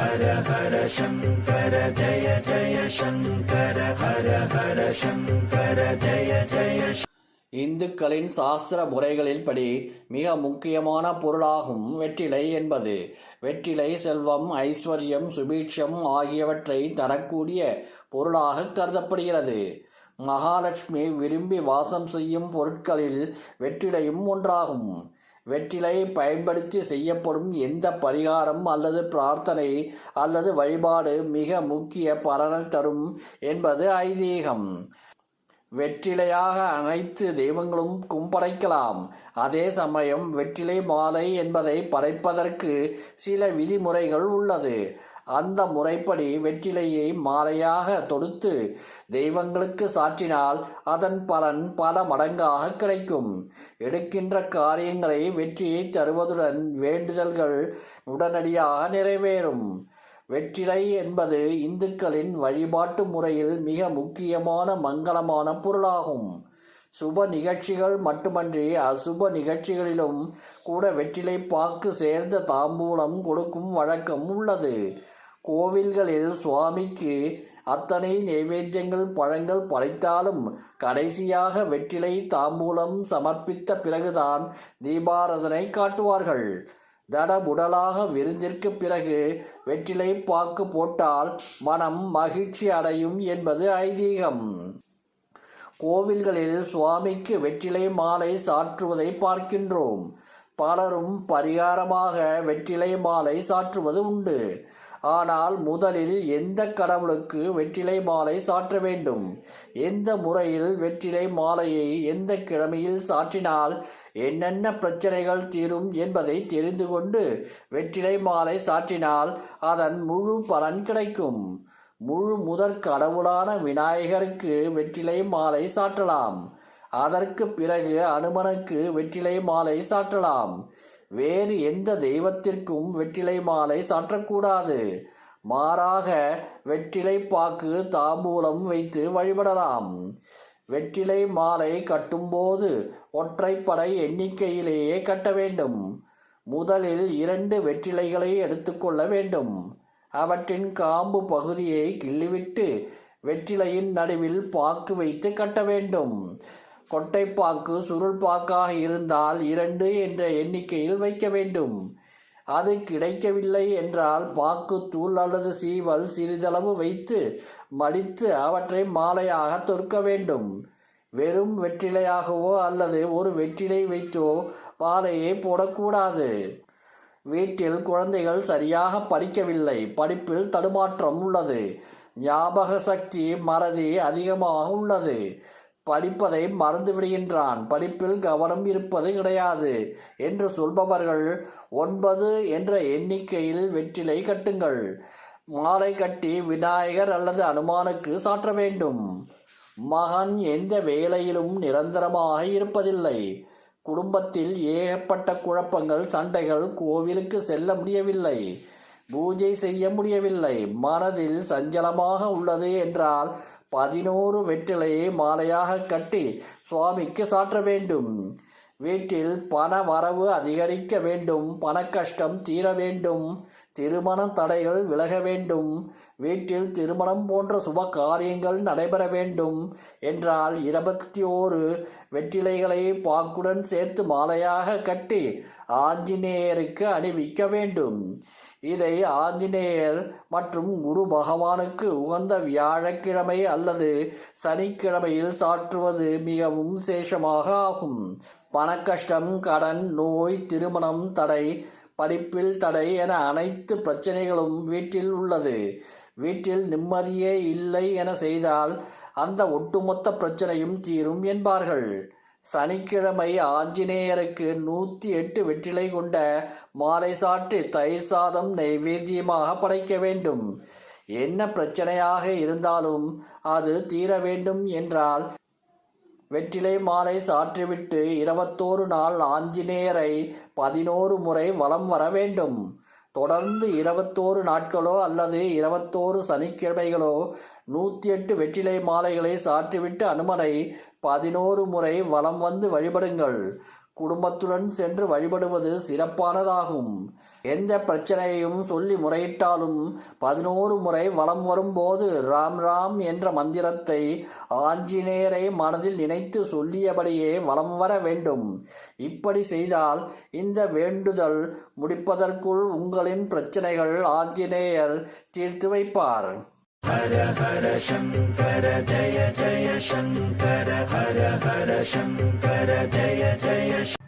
ஹர ஹர சங்கர ஜய ஜய சங்கர ஹர ஹர சங்கர ஜய ஜய இந்துக்களின் சாஸ்திர முறைகளின்படி மிக முக்கியமான பொருளாகும் வெற்றிலை என்பது. வெற்றிலை செல்வம் ஐஸ்வர்யம் சுபீட்சம் ஆகியவற்றை தரக்கூடிய பொருளாக கருதப்படுகிறது. மகாலட்சுமி விரும்பி வாசம் செய்யும் பொருட்களில் வெற்றிலையும் ஒன்றாகும். வெற்றிலை பயன்படுத்தி செய்யப்படும் எந்த பரிகாரம் அல்லது பிரார்த்தனை அல்லது வழிபாடு மிக முக்கிய பலனை தரும் என்பது ஐதீகம். வெற்றிலையாக அனைத்து தெய்வங்களும் கும்படைக்கலாம். அதே சமயம் வெற்றிலை மாலை என்பதை படைப்பதற்கு சில விதிமுறைகள் உள்ளது. அந்த முறைப்படி வெற்றிலையை மாலையாக தொடுத்து தெய்வங்களுக்கு சாற்றினால் அதன் பலன் பல மடங்காக கிடைக்கும். எடுக்கின்ற காரியங்களை வெற்றியை தருவதுடன் வேண்டுதல்கள் உடனடியாக நிறைவேறும். வெற்றிலை என்பது இந்துக்களின் வழிபாட்டு முறையில் மிக முக்கியமான மங்களமான பொருளாகும். சுப நிகழ்ச்சிகள் மட்டுமன்றி அசுப நிகழ்ச்சிகளிலும் கூட வெற்றிலை பாக்கு சேர்ந்த தாம்பூலம் கொடுக்கும் வழக்கம் உள்ளது. கோவில்களில் சுவாமிக்கு அத்தனை நைவேத்தியங்கள் பழங்கள் படைத்தாலும் கடைசியாக வெற்றிலை தாம்பூலம் சமர்ப்பித்த பிறகுதான் தீபாராதனை காட்டுவார்கள். தடபுடலாக விருந்திற்கு பிறகு வெற்றிலை பாக்கு போட்டால் மனம் மகிழ்ச்சி அடையும் என்பது ஐதீகம். கோவில்களில் சுவாமிக்கு வெற்றிலை மாலை சாற்றுவதை பார்க்கின்றோம். பலரும் பரிகாரமாக வெற்றிலை மாலை சாற்றுவது உண்டு. ஆனால் முதலில் எந்த கடவுளுக்கு வெற்றிலை மாலை சாற்ற வேண்டும்? எந்த முறையில் வெற்றிலை மாலையை எந்த கிழமையில் சாற்றினால் என்னென்ன பிரச்சனைகள் தீரும் என்பதை தெரிந்து கொண்டு வெற்றிலை மாலை சாற்றினால் அதன் முழு பலன் கிடைக்கும். முழு முதற் கடவுளான விநாயகருக்கு வெற்றிலை மாலை சாற்றலாம். அதற்கு பிறகு அனுமனுக்கு வெற்றிலை மாலை சாற்றலாம். வேறு எந்த தெய்வத்திற்கும் வெற்றிலை மாலை சாற்றக்கூடாது மாறாக வெற்றிலை பாக்கு தாம்பூலம் வைத்து வழிபடலாம். வெற்றிலை மாலை கட்டும்போது ஒற்றைப்படை எண்ணிக்கையிலேயே கட்ட வேண்டும். முதலில் இரண்டு வெற்றிலைகளை எடுத்துக்கொள்ள வேண்டும். அவற்றின் காம்பு பகுதியை கிள்ளிவிட்டு வெற்றிலையின் நடுவில் பாக்கு வைத்து கட்ட வேண்டும். கொட்டைப்பாக்கு சுருள்பாக்காக இருந்தால் இரண்டு என்ற எண்ணிக்கையில் வைக்க வேண்டும். அது கிடைக்கவில்லை என்றால் பாக்கு தூள் அல்லது சீவல் சிறிதளவு வைத்து மடித்து அவற்றை மாலையாக தொற்க வேண்டும். வெறும் வெற்றிலையாகவோ அல்லது ஒரு வெற்றிலை வைத்தோ மாலையை போடக்கூடாது. வீட்டில் குழந்தைகள் சரியாக படிக்கவில்லை. படிப்பில் தடுமாற்றம் உள்ளது. ஞாபக சக்தி மறதி அதிகமாக உள்ளது. படிப்பதை மறந்து விடுகின்றான் படிப்பில் கவனம் இருப்பது கிடையாது என்று சொல்பவர்கள் ஒன்பது என்ற எண்ணிக்கையில் வெற்றிலை கட்டுங்கள். மாலை கட்டி விநாயகர் அல்லது அனுமானுக்கு சாற்ற வேண்டும். மகன் எந்த வேலையிலும் நிரந்தரமாக இருப்பதில்லை. குடும்பத்தில் ஏகப்பட்ட குழப்பங்கள் சண்டைகள் கோவிலுக்கு செல்ல முடியவில்லை. பூஜை செய்ய முடியவில்லை. மனதில் சஞ்சலமாக உள்ளது என்றால் பதினோரு வெற்றிலையை மாலையாக கட்டி சுவாமிக்கு சாற்ற வேண்டும். வீட்டில் பண வரவு அதிகரிக்க வேண்டும். பண கஷ்டம் தீர வேண்டும். திருமண தடைகள் விலக வேண்டும். வீட்டில் திருமணம் போன்ற சுப காரியங்கள் நடைபெற வேண்டும். என்றால் இருபத்தி ஓரு வெற்றிலைகளை பாக்குடன் சேர்த்து மாலையாக கட்டி ஆஞ்சநேயருக்கு அணிவிக்க வேண்டும். இதை ஆஞ்சநேயர் மற்றும் குரு பகவானுக்கு உகந்த வியாழக்கிழமை அல்லது சனிக்கிழமையில் சாற்றுவது மிகவும் விசேஷமாக ஆகும். பணக்கஷ்டம் கடன் நோய் திருமணம் தடை படிப்பில் தடை என அனைத்து பிரச்சனைகளும் வீட்டில் உள்ளது. வீட்டில் நிம்மதியே இல்லை என செய்தால் அந்த ஒட்டுமொத்த பிரச்சனையும் தீரும் என்பார்கள். சனிக்கிழமை ஆஞ்சநேயருக்கு நூற்றி எட்டு வெற்றிலை கொண்ட மாலை சாற்றி தயிர் சாதம் நைவேத்தியமாக படைக்க வேண்டும். என்ன பிரச்சனையாக இருந்தாலும் அது தீர வேண்டும் என்றால் வெற்றிலை மாலை சாற்றிவிட்டு இருபத்தோரு நாள் ஆஞ்சநேயரை பதினோரு முறை வலம் வர வேண்டும். தொடர்ந்து இருபத்தோரு நாட்களோ அல்லது இருபத்தோரு சனிக்கிழமைகளோ நூற்றி எட்டு வெற்றிலை மாலைகளை சாற்றிவிட்டு அனுமனை பதினோரு முறை வலம் வந்து வழிபடுங்கள். குடும்பத்துடன் சென்று வழிபடுவது சிறப்பானதாகும். எந்த பிரச்சனையையும் சொல்லி முறையிட்டாலும் பதினோரு முறை வலம் வரும்போது ராம் ராம் என்ற மந்திரத்தை ஆஞ்சநேயரை மனதில் நினைத்து சொல்லியபடியே வலம் வர வேண்டும். இப்படி செய்தால் இந்த வேண்டுதல் முடிப்பதற்குள் உங்களின் பிரச்சனைகள் ஆஞ்சநேயர் தீர்த்து வைப்பார். हर हर शङ्कर जय जय शङ्कर हर हर शङ्कर जय जय